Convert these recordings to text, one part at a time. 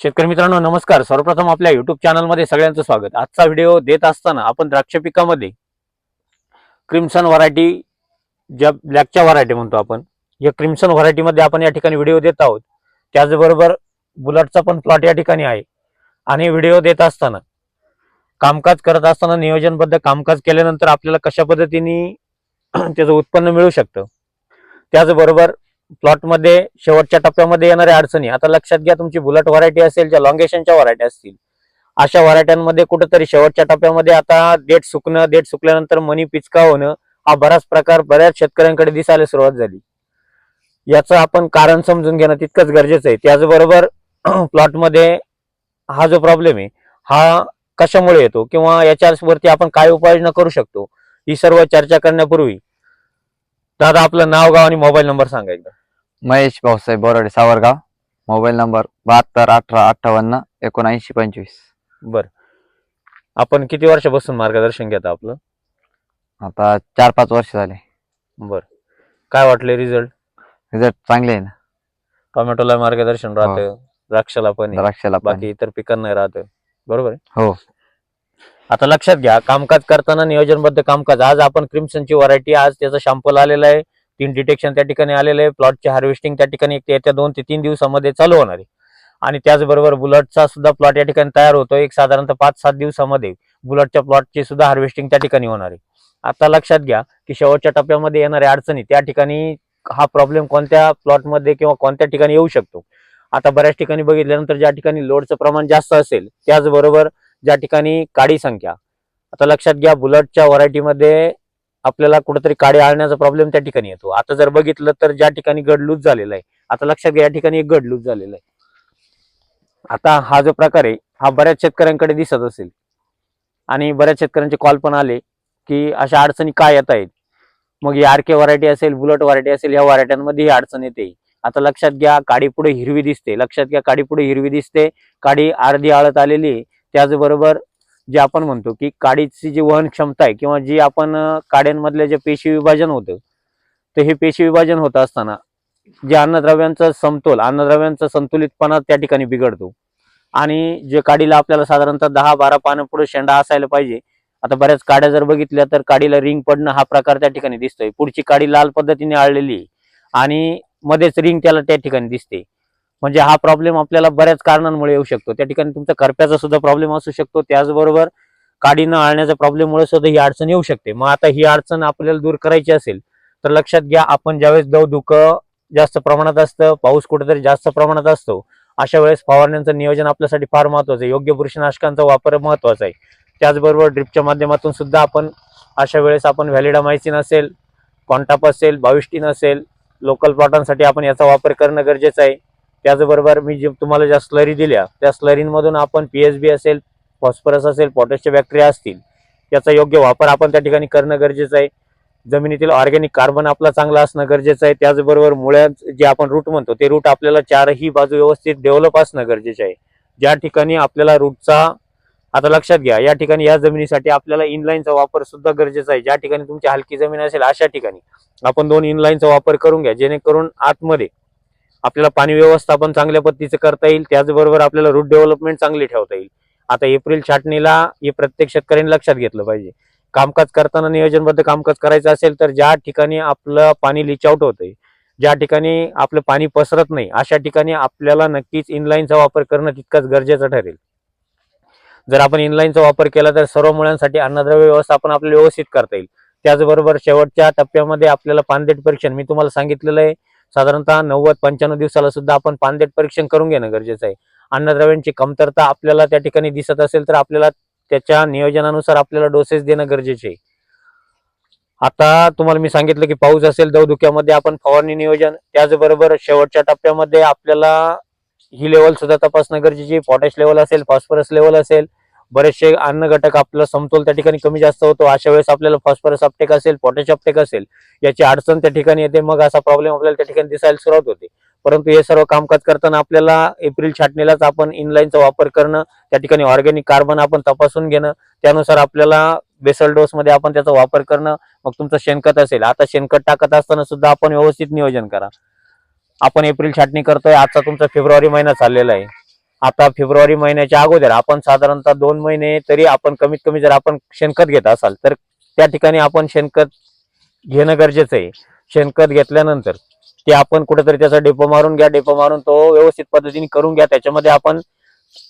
शेतकरी मित्रांनो नमस्कार. सर्वप्रथम आपल्या युट्यूब चॅनलमध्ये सगळ्यांचं स्वागत. आजचा व्हिडिओ देत असताना आपण द्राक्ष पिकामध्ये क्रिम्सन व्हरायटी ज्या ब्लॅकच्या व्हरायटी म्हणतो आपण या क्रिम्सन व्हरायटीमध्ये आपण या ठिकाणी व्हिडिओ देत आहोत. त्याचबरोबर बुलटचा पण प्लॉट या ठिकाणी आहे. आणि व्हिडिओ देत असताना कामकाज करत असताना नियोजनबद्ध कामकाज केल्यानंतर आपल्याला कशा पद्धतीने त्याचं उत्पन्न मिळू शकतं? त्याचबरोबर प्लॉटमध्ये शेवटच्या टप्प्यामध्ये येणाऱ्या अडचणी. आता लक्षात घ्या तुमची बुलट व्हरायटी असेल ज्या लॉंगेशनच्या व्हरायटी असतील. अशा व्हरायट्यांमध्ये कुठंतरी शेवटच्या टप्प्यामध्ये आता देठ सुकणं देठ सुकल्यानंतर मनी पिचका होणं हा बराच प्रकार बऱ्याच शेतकऱ्यांकडे दिसायला सुरुवात झाली. याचं आपण कारण समजून घेणं तितकंच गरजेचं आहे. त्याचबरोबर प्लॉटमध्ये हा जो प्रॉब्लेम आहे हा कशामुळे येतो? किंवा याच्यावरती आपण काय उपाययोजना करू शकतो? ही सर्व चर्चा करण्यापूर्वी दादा आपलं नाव गाव आणि मोबाईल नंबर सांगा एकदा. महेश भाऊसाहेब बोराडे सावरगाव. मोबाईल नंबर बहात्तर अठरा अठ्ठावन्न एकोणऐंशी पंचवीस. बर. आपण किती वर्षापासून मार्गदर्शन घेता आपलं? आता चार पाच वर्ष झाले. बर. काय वाटले रिझल्ट रिझल्ट चांगले आहे ना. टोमॅटोला मार्गदर्शन राहतं द्राक्षाला पण आहे, द्राक्षाला पण बाकी इतर पिकांना राहतं. बरोबर आहे? हो. आता लक्षात घ्या कामकाज करताना नियोजनबद्ध कामकाज. आज आपण क्रिम्सनची व्हरायटी आज त्याचा शॅम्पल आलेला आहे. तीन डिटेक्शन त्या ठिकाणी आलेलं आहे प्लॉटची हार्वेस्टिंग त्या ठिकाणी एक येत्या दोन ते तीन दिवसामध्ये चालू होणार आहे. आणि त्याचबरोबर बुलटचा सुद्धा प्लॉट या ठिकाणी तयार होतो एक साधारणतः पाच सात दिवसामध्ये बुलटच्या प्लॉटची सुद्धा हार्वेस्टिंग त्या ठिकाणी होणार आहे. आता लक्षात घ्या की शेवटच्या टप्प्यामध्ये येणाऱ्या अडचणी त्या ठिकाणी हा प्रॉब्लेम कोणत्या प्लॉटमध्ये किंवा कोणत्या ठिकाणी येऊ शकतो? आता बऱ्याच ठिकाणी बघितल्यानंतर ज्या ठिकाणी लोडचं प्रमाण जास्त असेल त्याचबरोबर ज्या ठिकाणी काडी संख्या. आता लक्षात घ्या बुलटच्या व्हरायटीमध्ये आपल्याला कुठेतरी काडी आणण्याचा प्रॉब्लेम त्या ठिकाणी येतो. आता जर बघितलं तर ज्या ठिकाणी गड लूज झालेला आहे आता लक्षात घ्या या ठिकाणी एक गड लूज झालेला आहे. आता हा जो प्रकार आहे हा बऱ्याच शेतकऱ्यांकडे दिसत असेल. आणि बऱ्याच शेतकऱ्यांचे कॉल पण आले की अशा अडचणी काय येत आहेत? मग ही आर के व्हरायटी असेल बुलट व्हरायटी असेल या व्हरायट्यांमध्ये ही अडचण येते. आता लक्षात घ्या काडी पुढे हिरवी दिसते. लक्षात घ्या काडी पुढे हिरवी दिसते. काडी अर्धी आळत आलेली आहे. त्याचबरोबर जे आपण म्हणतो की काडीची जी वहन क्षमता आहे किंवा जी आपण काड्यांमधले जे पेशी विभाजन होतं तर हे पेशी विभाजन होत असताना जे अन्नद्रव्यांचा समतोल अन्नद्रव्यांचा संतुलितपणा त्या ठिकाणी बिघडतो. आणि जे काडीला आपल्याला साधारणतः दहा बारा पानं पुढे शेंडा असायला पाहिजे. आता बऱ्याच काड्या जर बघितल्या तर काडीला रिंग पडणं हा प्रकार त्या ठिकाणी दिसतोय. पुढची काडी लाल पद्धतीने आळलेली आहे. आणि मध्येच रिंग त्याला त्या ठिकाणी दिसते. म्हणजे हा प्रॉब्लेम आपल्याला बऱ्याच कारणांमुळे येऊ शकतो. त्या ठिकाणी तुमचा करप्याचा सुद्धा प्रॉब्लेम असू शकतो. त्याचबरोबर काडी न आळण्याच्या प्रॉब्लेममुळे सुद्धा ही अडचण येऊ शकते. मग आता ही अडचण आपल्याला दूर करायची असेल तर लक्षात घ्या आपण ज्यावेळेस दव धुकं जास्त प्रमाणात असतं पाऊस कुठेतरी जास्त प्रमाणात असतो अशा वेळेस फवारण्यांचं नियोजन आपल्यासाठी फार महत्वाचं आहे. योग्य बुरशीनाशकांचा वापर महत्त्वाचा आहे. त्याचबरोबर ड्रिपच्या माध्यमातून सुद्धा आपण अशा वेळेस आपण व्हॅलिडामायसिन असेल कॉन्टाप असेल बाविस्टीन असेल लोकल प्लॉटांसाठी आपण याचा वापर करणं गरजेचं आहे. त्याचबरोबर मी जे तुम्हाला ज्या स्लरी दिल्या त्या स्लरींमधून आपण पीएसबी असेल फॉस्फरस असेल पॉटॅशच्या बॅक्टेरिया असतील त्याचा योग्य वापर आपण त्या ठिकाणी करणं गरजेचं आहे. जमिनीतील ऑर्गॅनिक कार्बन आपला चांगला असणं गरजेचं आहे. त्याचबरोबर मुळ्यात जे आपण रूट म्हणतो ते रूट आपल्याला चारही बाजू व्यवस्थित डेव्हलप असणं गरजेचं आहे. ज्या ठिकाणी आपल्याला रूटचा आता लक्षात घ्या या ठिकाणी या जमिनीसाठी आपल्याला इनलाईनचा वापर सुद्धा गरजेचा आहे. ज्या ठिकाणी तुमची हलकी जमीन असेल अशा ठिकाणी आपण दोन इनलाईनचा वापर करून घ्या जेणेकरून आतमध्ये आपल्याला पाणी व्यवस्थापन चांगल्या पद्धतीचं करता येईल. त्याचबरोबर आपल्याला रूट डेव्हलपमेंट चांगली ठेवता येईल. आता एप्रिल छाटणीला हे प्रत्येक शेतकऱ्यांनी लक्षात घेतलं पाहिजे. कामकाज करताना नियोजनबद्ध कामकाज करायचं असेल तर ज्या ठिकाणी आपलं पाणी लिच आउट होतंय ज्या ठिकाणी आपलं पाणी पसरत नाही अशा ठिकाणी आपल्याला नक्कीच इनलाईनचा वापर करणं तितकंच गरजेचं ठरेल. जर आपण इनलाईनचा वापर केला तर सर्व मुळांसाठी अन्नद्रव्य व्यवस्थापन आपल्याला व्यवस्थित करता येईल. त्याचबरोबर शेवटच्या टप्प्यामध्ये आपल्याला पानदेट परीक्षण मी तुम्हाला सांगितलेलं आहे. साधारणतः नव्वद पंच्याण्णव दिवसाला सुद्धा आपण पानदेट परीक्षण करून घेणं गरजेचं आहे. अन्नद्रव्यांची कमतरता आपल्याला त्या ठिकाणी दिसत असेल तर आपल्याला त्याच्या नियोजनानुसार आपल्याला डोसेस देणं गरजेचे आहे. आता तुम्हाला मी सांगितलं की पाऊस असेल दवधुक्यामध्ये आपण फवारणी नियोजन त्याचबरोबर शेवटच्या टप्प्यामध्ये आपल्याला ही लेवल सुद्धा तपासणं गरजेची पॉटॅश लेवल असेल फॉस्फरस लेवल असेल बरेचसे अन्न घटक आपला समतोल त्या ठिकाणी कमी जास्त होतो. अशा वेळेस आपल्याला फॉस्फरस अपटेक असेल पोटॅश अपटेक असेल याची अडचण त्या ठिकाणी येते. मग असा प्रॉब्लेम आपल्याला त्या ठिकाणी दिसायला सुरुवात होते. परंतु हे सर्व कामकाज करताना आपल्याला एप्रिल छाटणीलाच आपण इनलाईनचा वापर करणं त्या ठिकाणी ऑर्गॅनिक कार्बन आपण तपासून घेणं त्यानुसार आपल्याला बेसल डोस मध्ये आपण त्याचा वापर करणं मग तुमचं शेणखत असेल. आता शेणखत टाकत असताना सुद्धा आपण व्यवस्थित नियोजन करा. आपण एप्रिल छाटणी करतोय. आजचा तुमचा फेब्रुवारी महिना चाललेला आहे. आता फेब्रुवारी महिन्याच्या अगोदर आपण साधारणतः दोन महिने तरी आपण कमीत कमी जर आपण शेणखत घेत असाल तर त्या ठिकाणी आपण शेणखत घेणं गरजेचं आहे. शेणखत घेतल्यानंतर ते आपण कुठेतरी त्याचा डेपो मारून घ्या डेपो मारून तो व्यवस्थित पद्धतीने करून घ्या. त्याच्यामध्ये आपण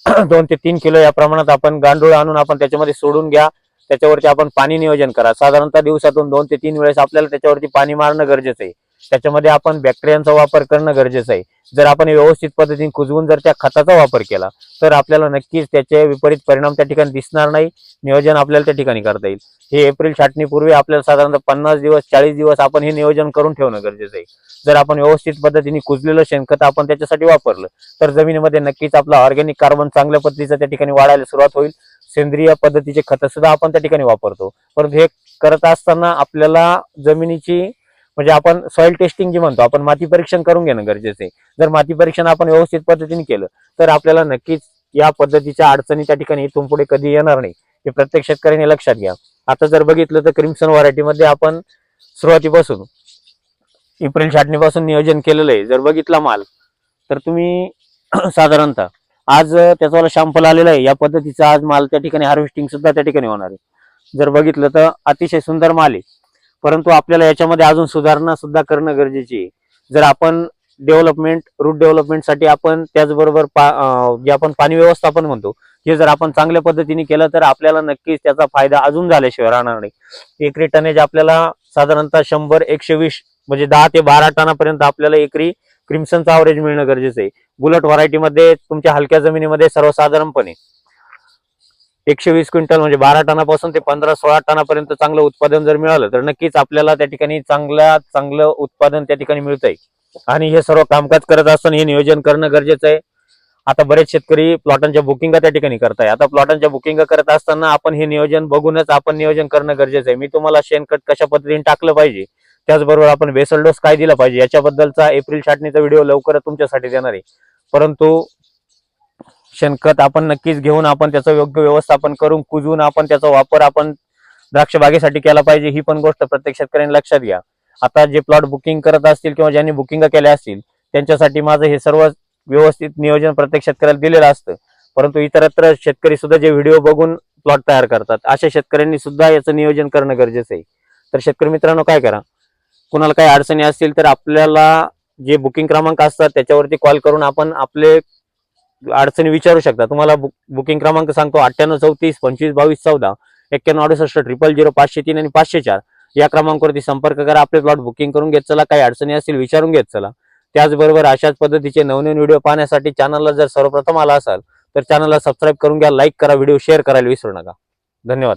दोन ते तीन किलो या प्रमाणात आपण गांडूळ आणून आपण त्याच्यामध्ये सोडून घ्या. त्याच्यावरती आपण पाणी नियोजन करा. साधारणतः दिवसातून दोन ते तीन वेळेस आपल्याला त्याच्यावरती पाणी मारणं गरजेचं आहे. त्याच्यामध्ये आपण बॅक्टेरियांचा वापर करणं गरजेचं आहे. जर आपण व्यवस्थित पद्धतीने कुजवून जर त्या खताचा वापर केला तर आपल्याला नक्कीच त्याचे विपरीत परिणाम त्या ठिकाणी दिसणार नाही. नियोजन आपल्याला त्या ठिकाणी करता येईल. हे एप्रिल छाटणीपूर्वी आपल्याला साधारणतः पन्नास दिवस चाळीस दिवस आपण हे नियोजन करून ठेवणं गरजेचं आहे. जर आपण व्यवस्थित पद्धतीने कुजलेलं शेणखत आपण त्याच्यासाठी वापरलं तर जमिनीमध्ये नक्कीच आपला ऑर्गॅनिक कार्बन चांगल्या पद्धतीचा त्या ठिकाणी वाढायला सुरुवात होईल. सेंद्रिय पद्धतीचे खत सुद्धा आपण त्या ठिकाणी वापरतो. परंतु हे करत असताना आपल्याला जमिनीची म्हणजे आपण सॉइल टेस्टिंग जी म्हणतो आपण माती परीक्षण करून घेणं गरजेचं आहे. जर माती परीक्षण आपण व्यवस्थित पद्धतीने केलं तर आपल्याला नक्कीच या पद्धतीच्या अडचणी त्या ठिकाणी इथून पुढे कधी येणार नाही हे प्रत्येक शेतकऱ्याने लक्षात घ्या. आता जर बघितलं तर क्रिम्सन व्हरायटीमध्ये आपण सुरुवातीपासून एप्रिल छाटणीपासून नियोजन केलेलं आहे. जर बघितला माल तर तुम्ही साधारणतः आज त्याचा शॅम्पल आलेला आहे. या पद्धतीचा आज माल त्या ठिकाणी हार्वेस्टिंग सुद्धा त्या ठिकाणी होणार आहे. जर बघितलं तर अतिशय सुंदर माल आहे. परंतु आपल्याला याच्यामध्ये अजून सुधारणा सुद्धा करणं गरजेची आहे. जर आपण डेव्हलपमेंट रूट डेव्हलपमेंटसाठी आपण त्याचबरोबर पा जे आपण पाणी व्यवस्थापन म्हणतो हे जर आपण चांगल्या पद्धतीने केलं तर आपल्याला नक्कीच त्याचा फायदा अजून झाल्याशिवाय राहणार नाही. एकरी टनेज आपल्याला साधारणतः शंभर एकशे वीस म्हणजे दहा ते बारा टनापर्यंत आपल्याला एकरी क्रिम्सनचं अवरेज मिळणं गरजेचं आहे. बुलट व्हरायटीमध्ये तुमच्या हलक्या जमिनीमध्ये सर्वसाधारणपणे एकशे वीस क्विंटल म्हणजे बारा टनापासून ते पंधरा सोळा टनापर्यंत चांगलं उत्पादन जर मिळालं तर नक्कीच आपल्याला त्या ठिकाणी चांगल्या चांगलं उत्पादन त्या ठिकाणी मिळत आहे. आणि हे सर्व कामकाज करत असताना हे नियोजन करणं गरजेचं आहे. आता बरेच शेतकरी प्लॉटांच्या बुकिंग त्या ठिकाणी करताय. आता प्लॉटांच्या बुकिंग करत असताना आपण हे नियोजन बघूनच आपण नियोजन करणं गरजेचं आहे. मी तुम्हाला शेणखत कशा पद्धतीने टाकलं पाहिजे त्याचबरोबर आपण बेसल डोस काय दिला पाहिजे याच्याबद्दलचा एप्रिल छाटणीचा व्हिडिओ लवकरच तुमच्यासाठी देणार आहे. परंतु शेणखत आपण नक्कीच घेऊन आपण त्याचं योग्य व्यवस्थापन करून कुजवून आपण त्याचा वापर आपण द्राक्ष बागेसाठी केला पाहिजे ही पण गोष्ट प्रत्येक शेतकऱ्यांनी लक्षात घ्या. आता जे प्लॉट बुकिंग करत असतील किंवा ज्यांनी बुकिंग केल्या असतील त्यांच्यासाठी माझं हे सर्व व्यवस्थित नियोजन प्रत्येक शेतकऱ्याला दिलेलं असतं. परंतु इतरत्र शेतकरी सुद्धा जे व्हिडिओ बघून प्लॉट तयार करतात अशा शेतकऱ्यांनी सुद्धा याचं नियोजन करणं गरजेचं आहे. तर शेतकरी मित्रांनो काय करा? कुणाला काही अडचणी असतील तर आपल्याला जे बुकिंग क्रमांक असतात त्याच्यावरती कॉल करून आपण आपले अडचणी विचारू शकता. तुम्हाला बुक बुकिंग क्रमांक सांगतो अठ्ठ्याण्णव चौतीस पंचवीस बावीस चौदा एक्क्याण्णव अडुसष्ट ट्रिपल झिरो पाचशे तीन आणि पाचशे चार. या क्रमांकावरती संपर्क करा. आपले प्लॉट बुकिंग करून घेत चला. काही अडचणी असतील विचारून घेत चला. त्याचबरोबर अशाच पद्धतीचे नवनवीन व्हिडिओ पाहण्यासाठी चॅनलला जर सर्वप्रथम आला असाल तर चॅनलला सबस्क्राईब करून घ्या लाईक करा व्हिडिओ शेअर करायला विसरू नका. धन्यवाद.